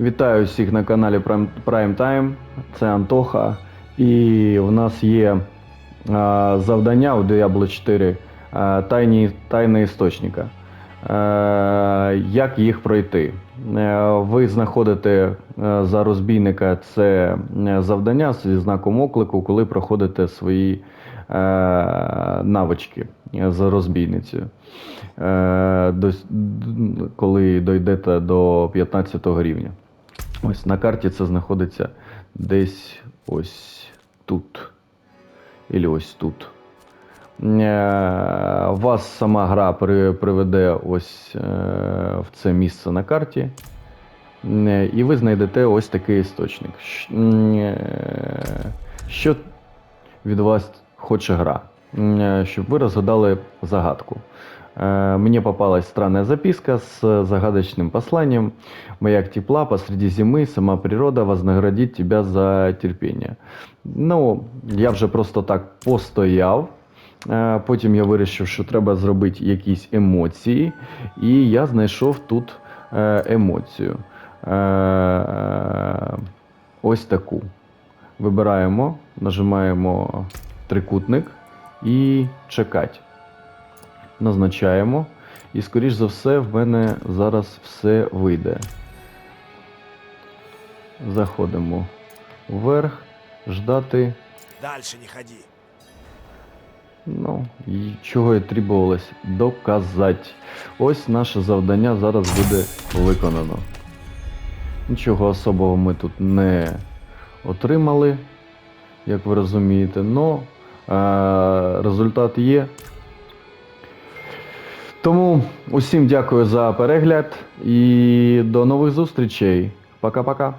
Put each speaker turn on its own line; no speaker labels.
Вітаю всіх на каналі Prime, Time. Це Антоха. І в нас є а, завдання у Diablo 4 а, тайні, тайни істочника. Е, як їх пройти? Е, ви знаходите е, за розбійника це е, завдання зі знаком оклику, коли проходите свої е, навички за розбійницею. Е, до, коли дойдете до 15 рівня. Ось на карті це знаходиться десь ось тут. Ілі ось тут. Е, Вас сама гра приведе ось е, в це місце на карті. Е, І ви знайдете ось такий істочник. Що від вас хоче гра? Щоб ви розгадали загадку. Э, Мне попалась странная записка с загадочным посланием. Маяк тепла посреди зимы, сама природа вознаградит тебя за терпіння. Ну, я вже просто так постояв. Е, Потім я вирішив, що треба зробити якісь емоції, і я знайшов тут е, емоцію. Е, Ось таку. Вибираємо, нажимаємо трикутник і чекать назначаємо. І, скоріш за все, в мене зараз все вийде. Заходимо вверх, ждати.
Дальше не ходи.
Ну, і чого і требувалось доказати. Ось наше завдання зараз буде виконано. Нічого особого ми тут не отримали, як ви розумієте, но е, результат є. Тому усім дякую за перегляд і до нових зустрічей. Пока-пока.